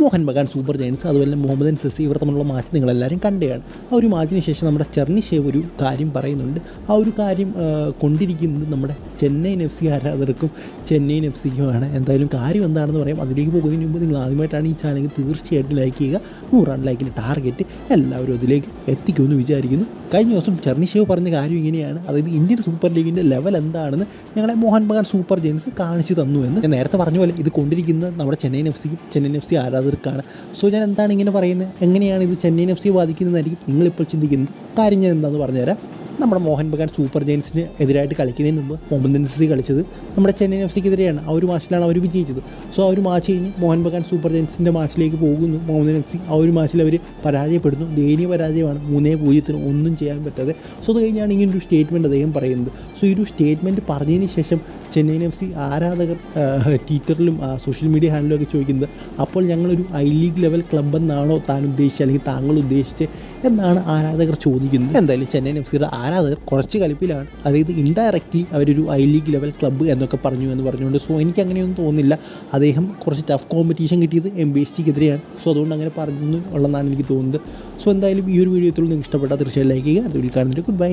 Mohan Bagan super giants അതുപോലെ മുഹമ്മദൻ സസി ഇവർ തമ്മിലുള്ള മാച്ച് നിങ്ങളെല്ലാവരും കണ്ടുകയാണ് ആ ഒരു മാച്ചിന് ശേഷം നമ്മുടെ ചെർണിഷേവ് ഒരു കാര്യം പറയുന്നുണ്ട്. ആ ഒരു കാര്യം കൊണ്ടിരിക്കുന്നത് നമ്മുടെ ചെന്നൈയിൻ എഫ് സി ആരാധകർക്കും ചെന്നൈയിൻ എഫ് സിക്കുമാണ്. എന്തായാലും കാര്യം എന്താണെന്ന് പറയാം. അതിലേക്ക് പോകുന്നതിന് മുമ്പ് നിങ്ങൾ ആദ്യമായിട്ടാണ് ഈ ചാനൽ തീർച്ചയായിട്ടും ലൈക്ക് ചെയ്യുക. നൂറാണ് ലൈക്കിന്റെ ടാർഗറ്റ് എല്ലാവരും അതിലേക്ക് എത്തിക്കുമെന്ന് വിചാരിക്കുന്നു. കഴിഞ്ഞ ദിവസം ചെർണിഷേവ് പറഞ്ഞ കാര്യം ഇങ്ങനെയാണ്. അതായത് ഇന്ത്യൻ സൂപ്പർ ലീഗിന്റെ ലെവൽ എന്താണെന്ന് ഞങ്ങളെ മോഹൻ ബഗാൻ സൂപ്പർ ജയൻസ് കാണിച്ചു തന്നു എന്ന് നേരത്തെ പറഞ്ഞ പോലെ ഇത് കൊണ്ടിരിക്കുന്നത് നമ്മുടെ ചെന്നൈയിൻ എഫ് സിക്കും ചെന്നൈയിൻ എഫ് സി ആരാധകർക്കാണ് സോ ഞാൻ എന്താണ് ഇങ്ങനെ പറയുന്നത്? എങ്ങനെയാണ് ഇത് ചെന്നൈയിൻ എഫ് സി ബാധിക്കുന്നതായിരിക്കും? നിങ്ങളിപ്പോൾ ചിന്തിക്കുന്നത് കാര്യം ഞാൻ എന്താണെന്ന് പറഞ്ഞുതരാം. നമ്മുടെ മോഹൻ ബഗാൻ സൂപ്പർ ജയൻസിന് എതിരായിട്ട് കളിക്കുന്നതിന് മുമ്പ് മുഹമ്മദ് നസി കളിച്ചത് നമ്മുടെ ചെന്നൈ എഫ് സിക്കെതിരെയാണ്. ആ ഒരു മാച്ചിലാണ് അവർ വിജയിച്ചത്. സോ ആ ഒരു മാച്ച് കഴിഞ്ഞ് മോഹൻ ബഗാൻ സൂപ്പർ ജയൻസിന്റെ മാച്ചിലേക്ക് പോകുന്നു. മുഹമ്മദ് നസി ആ ഒരു മാച്ചിൽ അവർ പരാജയപ്പെടുന്നു. ദയനീയ പരാജയമാണ്. മൂന്നേ പൂജ്യത്തിന് ഒന്നും ചെയ്യാൻ പറ്റാതെ. സോ അത് കഴിഞ്ഞാണ് ഇങ്ങനൊരു സ്റ്റേറ്റ്മെന്റ് അദ്ദേഹം പറയുന്നത്. സോ ഈ ഒരു സ്റ്റേറ്റ്മെന്റ് പറഞ്ഞതിന് ശേഷം ചെന്നൈയിൻ എഫ് സി ആരാധകർ ട്വിറ്ററിലും സോഷ്യൽ മീഡിയ ഹാൻഡിലും ഒക്കെ ചോദിക്കുന്നത് അപ്പോൾ ഞങ്ങളൊരു ഐ ലീഗ് ലെവൽ ക്ലബ് എന്നാണോ താൻ ഉദ്ദേശിച്ചത്? അല്ലെങ്കിൽ താങ്കൾ ഉദ്ദേശിച്ചത്? എന്നാണ് ആരാധകർ ചോദിക്കുന്നത്. എന്തായാലും ചെന്നൈയിൻ എഫ് സിയുടെ ആരാധകർ കുറച്ച് കളിപ്പിലാണ് അതായത് ഇൻഡയറക്റ്റ്ലി അവരൊരു ഐ ലീഗ് ലെവൽ ക്ലബ്ബ് എന്നൊക്കെ പറഞ്ഞു എന്ന് പറഞ്ഞുകൊണ്ട്. സോ എനിക്ക് അങ്ങനെയൊന്നും തോന്നുന്നില്ല. അദ്ദേഹം കുറച്ച് ടഫ് കോമ്പറ്റീഷൻ കിട്ടിയത് എം ബി എസ് ടിക്കെതിരെയാണ് സോ അതുകൊണ്ട് അങ്ങനെ പറഞ്ഞു ഉള്ളതാണ് എനിക്ക് തോന്നുന്നത്. സോ എന്തായാലും ഈ ഒരു വീഡിയോ നിങ്ങൾക്ക് ഇഷ്ടപ്പെട്ടാൽ തീർച്ചയായും ലൈക്ക് ചെയ്യുക. വീഡിയോ കാണുന്നതിന് ഗുഡ് ബൈ